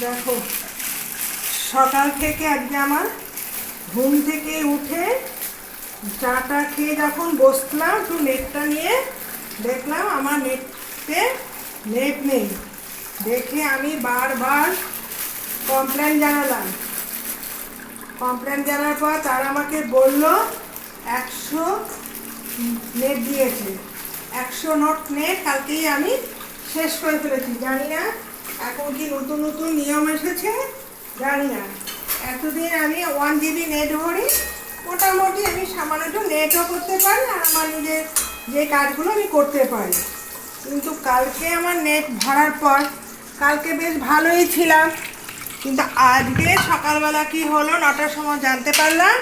দেখো, সকাল থেকে আজকে আমার ঘুম থেকে উঠে চাটা খেয়ে যখন বসলাম, একটু নেটটা নিয়ে দেখলাম আমার নেটে নেট নেই। দেখে আমি বারবার কমপ্লেন জানালাম। কমপ্লেন জানার পর তারা আমাকে বলল, একশো নেট দিয়েছে। একশো নোট নেট কালকেই আমি শেষ করে ফেলেছি। জানি না এখন কি নতুন নতুন নিয়ম এসেছে? জানি না। এতদিন আমি ওয়ান জিবি নেট ভরি, মোটামুটি আমি সামান্য একটু নেটও করতে পারি আর আমার নিজের যে কাজগুলো আমি করতে পারি। কিন্তু কালকে আমার নেট ভরার পর, কালকে বেশ ভালোই ছিলাম। কিন্তু আজকে সকালবেলা কি হলো নটার সময় জানতে পারলাম।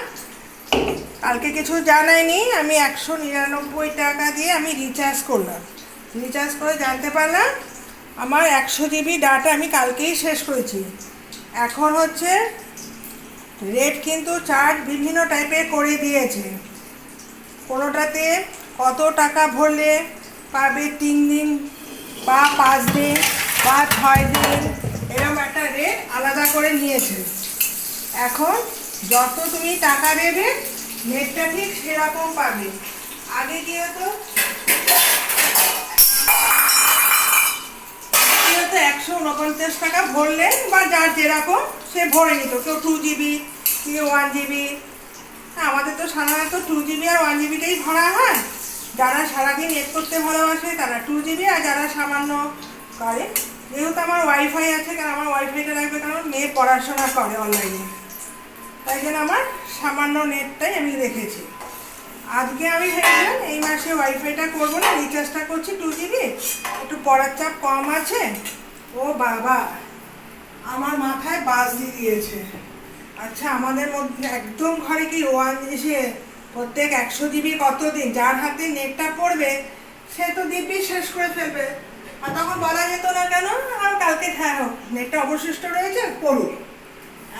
কালকে কিছু জানাইনি, আমি একশো নিরানব্বই টাকা দিয়ে আমি রিচার্জ করলাম। রিচার্জ করে জানতে পারলাম আমার একশো জিবি ডাটা আমি কালকেই শেষ করেছি। এখন হচ্ছে রেট কিন্তু চার্জ বিভিন্ন টাইপের করে দিয়েছে। কোনোটাতে কত টাকা ভরলে পাবে তিন দিন বা পাঁচ দিন বা ছয় দিন এরকম একটা রেট আলাদা করে নিয়েছে। এখন যত তুমি টাকা দেবে নেটটা ঠিক সেরকম পাবে। আগে কি হতো? হতো একশো উনপঞ্চাশ টাকা ভরলে বা যার যেরকম সে ভরে নিত। কেউ টু জিবি কেউ ওয়ান জিবি আমাদের তো সাধারণত টু জিবি আর ওয়ান জিবিটাই ভরা হয়। যারা সারাদিন নেট করতে ভালোবাসে তারা টু জিবি আর যারা সামান্য করে, যেহেতু আমার ওয়াইফাই আছে, কারণ আমার ওয়াইফাইটা লাগবে কারণ মেয়ে পড়াশোনা করে অনলাইনে তাই জন্য আমার সামান্য নেটটাই আমি রেখেছি। আজকে আমি ভেবেছিলাম এই মাসে ওয়াইফাইটা করব না রিচার্জটা করছি টু জিবি একটু পড়ার চাপ কম আছে। ও বাবা, আমার মাথায় বাস দিয়ে দিয়েছে। আচ্ছা আমাদের মধ্যে একদম ঘরে কি ওয়ান এসে প্রত্যেক একশো জিবি কতদিন? যার হাতে নেটটা পড়বে, সে তো দিব্যি শেষ করে ফেলবে। আর তখন বলা যেত না কেন, আর কালকে হ্যাঁ হোক, নেটটা অবশিষ্ট রয়েছে, পড়ুক।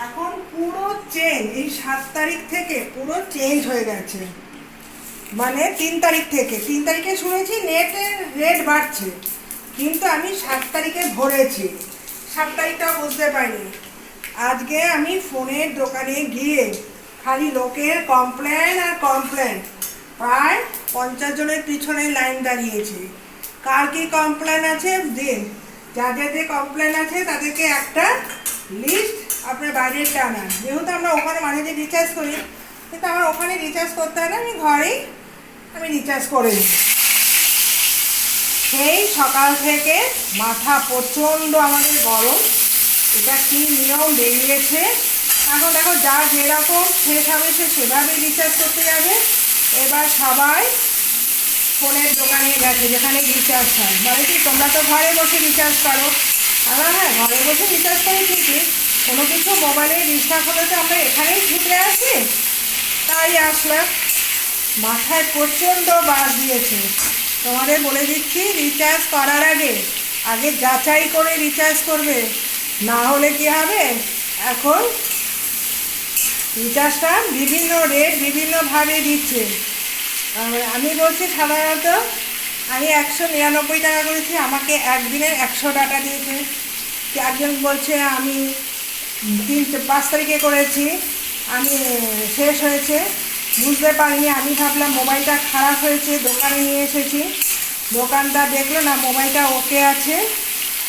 এখন পুরো চেঞ্জ এই সাত তারিখ থেকে পুরো চেঞ্জ হয়ে গেছে। মানে তিন তারিখ থেকে, তিন তারিখে শুনেছি নেটের রেট বাড়ছে। কিন্তু আমি সাত তারিখে ভরেছি সাত তারিখটাও বুঝতে পারিনি। আজকে আমি ফোনের দোকানে গিয়ে খালি লোকের কমপ্লেন আর কমপ্লেন প্রায় পঞ্চাশ জনের পিছনে লাইন দাঁড়িয়েছি। কার কি কমপ্লেন আছে দিন। যে কমপ্লেন আছে তাদেরকে একটা লিস্ট আপনার বাড়ির টানা যেহেতু আমরা ওখানে মাঝে যে রিচার্জ করি, কিন্তু আমার ওখানে রিচার্জ করতে হয় না আমি ঘরেই আমি রিচার্জ করে নিই সেই সকাল থেকে মাথা প্রচণ্ড আমাদের গরম। এটা কি নিয়ম বেরিয়েছে? এখন দেখো, যা যেরকম শেষ হবে সে সেভাবেই রিচার্জ করতে যাবে। এবার সবাই ফোনের দোকানে গেছে, যেখানে রিচার্জ হয়। মানে কি, তোমরা তো ঘরে বসে রিচার্জ করো। আমরা হ্যাঁ ঘরে বসে রিচার্জ করি ঠিকই। কোনো কিছু মোবাইলে রিচার্জ হলে তো আমরা এখানেই ছুটে আসি। তাই আসলাম। মাথায় প্রচণ্ড বাস দিয়েছে। তোমাদের বলে দিচ্ছি রিচার্জ করার আগে আগে যাচাই করে রিচার্জ করবে। না হলে কি হবে? এখন রিচার্জটা বিভিন্ন রেট বিভিন্নভাবে দিচ্ছে। আমি বলছি সাধারণত, আমি একশো নিরানব্বই টাকা করেছি, আমাকে একদিনের একশো টাকা দিয়েছে। একজন বলছে, আমি তিন, পাঁচ তারিখে করেছি, আমি শেষ হয়েছে। বুঝতে পারিনি, আমি ভাবলাম মোবাইলটা খারাপ হয়েছে, দোকানে নিয়ে এসেছি। দোকানদার দেখল না, মোবাইলটা ওকে আছে।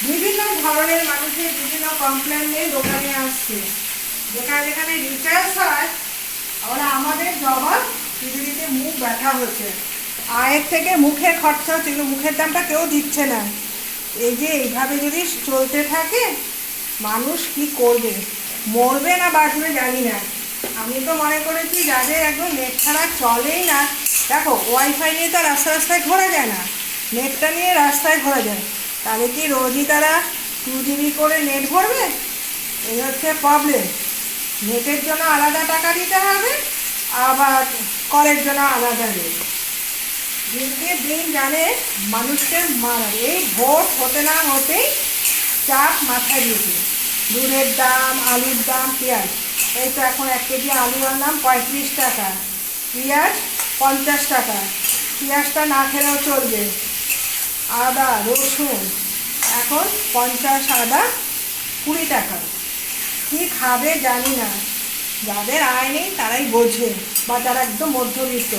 বিভিন্ন ধরনের মানুষের বিভিন্ন কমপ্লেন নিয়ে দোকানে আসছে। যেখানে যেখানে রিচার্জ হয়, ওরা আমাদের জবাব দিতে মুখ ব্যথা হচ্ছে আয়ের থেকে মুখে খরচা হচ্ছে কিন্তু মুখের দামটা কেউ দিচ্ছে না। এই যে এইভাবে যদি চলতে থাকে, মানুষ কি করবে? মরবে না বাঁচবে জানি না। আমি তো মনে করেছি যাদের একদম নেট ছাড়া চলেই না। দেখো ওয়াইফাই নিয়ে তো রাস্তা রাস্তায় ঘোরা যায় না। নেটটা নিয়ে রাস্তায় ঘোরা যায়। তাহলে কি রোজই তারা টু জিবি করে নেট ভরবে? এই হচ্ছে প্রবলেম নেটের জন্য আলাদা টাকা দিতে হবে, আবার কলের জন্য আলাদা রেট দিনকে দিন জানে মানুষকে মারা এই ভোট হতে না হতেই চাপ মাথায় দিয়েছে দুধের দাম, আলুর দাম, পেঁয়াজ। এই তো এখন এক কেজি আলু আনলাম, পঁয়ত্রিশ টাকা। পেঁয়াজ পঞ্চাশ টাকা। পেঁয়াজটা না খেলেও চলবে। আদা, রসুন, এখন পঞ্চাশ, আদা কুড়ি টাকা। কি খাবে জানি না। যাদের আয় নেই তারাই বোঝে, বা যারা একদম মধ্যবিত্ত,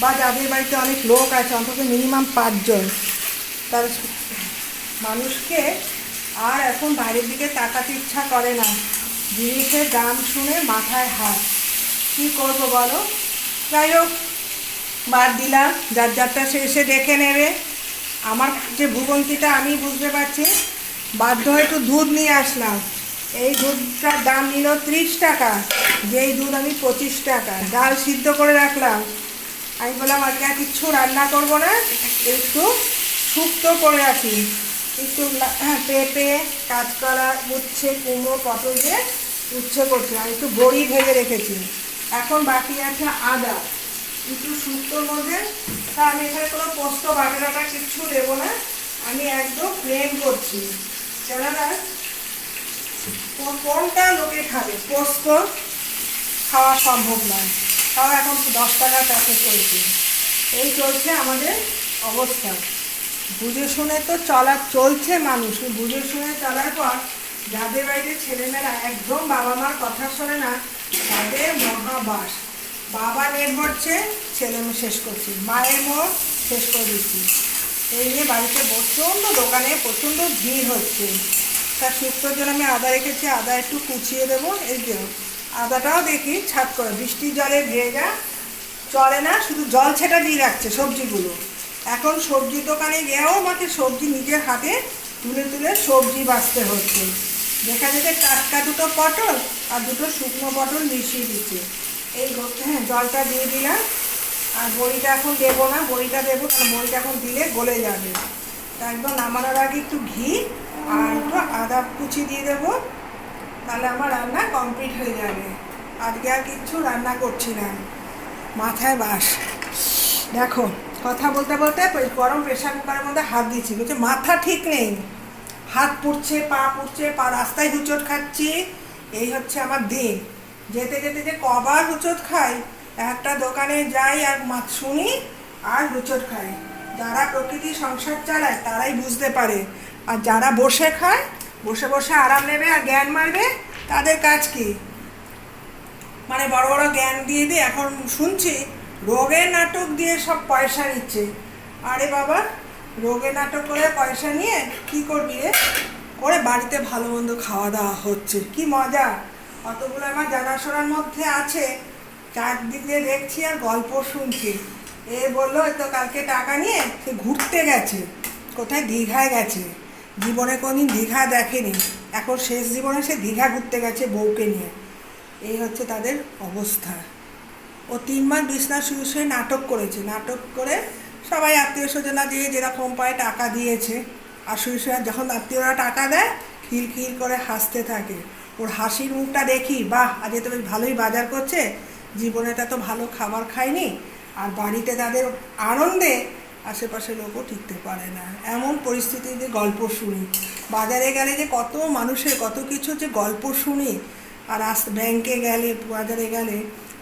বা যাদের বাড়িতে অনেক লোক আছে, অন্তত মিনিমাম পাঁচজন। তার মানুষকে আর এখন বাইরের দিকে তাকাতে ইচ্ছা করে না। জিনিসের দাম শুনে মাথায় হাত। কী করব বলো? যাই হোক বাদ দিলাম, যার যারটা সে এসে দেখে নেবে। আমার যে ভুবন্তিটা আমি বুঝতে পারছি, বাধ্য হয়ে একটু দুধ নিয়ে আসলাম। এই দুধটার দাম নিল ত্রিশ টাকা, যেই দুধ আমি পঁচিশ টাকা। ডাল সিদ্ধ করে রাখলাম। আমি বললাম, আজকে আর কিচ্ছু রান্না করব না, একটু শুক্তো করে রাখি। একটু হ্যাঁ, পেঁপে কাঁচকলা উচ্ছে কুমড়ো পটল দিয়ে উচ্ছে করছি আর একটু বড়ি ভেজে রেখেছি। এখন বাকি আছে আদা। একটু শুক্তোর মধ্যে তা আমি এখানে কোনো পোস্ত বাটাটা কিচ্ছু দেবো না। আমি একদম প্লেন করছি। কেননা কোনটা লোকে খাবে? পোস্ত খাওয়া সম্ভব নয়। তাও এখন দশ টাকার প্যাকেট করেছি এই চলছে আমাদের অবস্থা। বুঝে শুনে তো চলা চলছে মানুষ বুঝে শুনে চলার পর যাদের বাড়িতে ছেলেমেয়েরা একদম বাবা মার কথা শোনে না, তাদের মহাবাস। বাবা নেট ভরছে ছেলে মেয়ে শেষ করছি, মায়ের মোড় শেষ করে দিচ্ছি। এই নিয়ে বাড়িতে প্রচণ্ড দোকানে প্রচণ্ড ভিড় হচ্ছে। তার শুক্তোর জন্য আমি আদা রেখেছি, আদা একটু কুচিয়ে দেবো, এই যে আদাটাও দেখি, ছাদ করে, বৃষ্টির জলে ভেজা, চলে না, শুধু জল ছেটা দিয়ে রাখছে সবজিগুলো। এখন সবজি দোকানে গিয়েও আমাকে সবজি নিজের হাতে তুলে তুলে সবজি বাছতে হচ্ছে। দেখা যাচ্ছে টাটকা দুটো পটল আর দুটো শুকনো পটল মিশিয়ে দিচ্ছে। এই হ্যাঁ জলটা দিয়ে দিলাম। আর বড়িটা এখন দেবো না, বড়িটা দেবো কারণ বড়িটা এখন দিলে গলে যাবে। তা একদম নামানোর আগে একটু ঘি আর একটু আদা কুচি দিয়ে দেবো। তাহলে আমার রান্না কমপ্লিট হয়ে যাবে। আজকে আর কিচ্ছু রান্না করছি না। মাথায় বাস। দেখো কথা বলতে বলতে গরম প্রেশার কুকারের মধ্যে হাত দিচ্ছি বলছে মাথা ঠিক নেই। হাত পুড়ছে, পা পুড়ছে, পা রাস্তায় হুচট খাচ্ছি। এই হচ্ছে আমার দিন। যেতে যেতে যে কবার হুচট খাই, একটা দোকানে যাই আর মাছ শুনি আর হুচট খাই। যারা প্রকৃতি সংসার চালায়, তারাই বুঝতে পারে। আর যারা বসে খায়, বসে বসে আরাম নেবে আর জ্ঞান মারবে, তাদের কাজ কি? মানে বড় বড় জ্ঞান দিয়ে দিয়ে এখন শুনছি রোগের নাটক দিয়ে সব পয়সা নিচ্ছে। আরে বাবা, রোগে নাটক করে পয়সা নিয়ে কি করবি রে? করে বাড়িতে ভালো মন্দ খাওয়া দাওয়া হচ্ছে, কি মজা। অতগুলো আমার জানাশোনার মধ্যে আছে, চারদিকে দেখছি আর গল্প শুনছি। এ বলল তো কালকে টাকা নিয়ে সে ঘুরতে গেছে, কোথায় দীঘায় গেছে। জীবনে কোনদিন দীঘা দেখেনি, এখন শেষ জীবনে সে দীঘা ঘুরতে গেছে বউকে নিয়ে। এই হচ্ছে তাদের অবস্থা। ও তিন মাস বিছনা শুয়ে শুয়ে নাটক করেছে। নাটক করে সবাই আত্মীয় স্বজনা দিয়ে যেরকম পায় টাকা দিয়েছে আর শুয়ে শুয়ে যখন আত্মীয়রা টাকা দেয় খিল খিল করে হাসতে থাকে। ওর হাসির মুখটা দেখি, বাহ আজকে তো বেশ ভালোই বাজার করছে। জীবনেটা তো ভালো খাবার খায়নি আর বাড়িতে তাদের আনন্দে আশেপাশে লোকও টিকতে পারে না। এমন পরিস্থিতিতে গল্প শুনি। বাজারে গেলে যে কত মানুষের, কত কিছু যে গল্প শুনি। আর আস, ব্যাংকে গেলে, বাজারে গেলে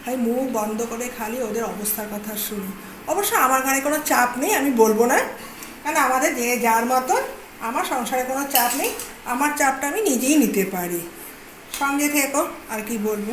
হয় মুখ বন্ধ করে খালি ওদের অবস্থার কথা শুনি। অবশ্য আমার ঘরে কোনো চাপ নেই, আমি বলব না। কারণ আমাদের যে যার মতন, আমার সংসারে কোনো চাপ নেই, আমার চাপটা আমি নিজেই নিতে পারি। সঙ্গে থেকো, আর কি বলব?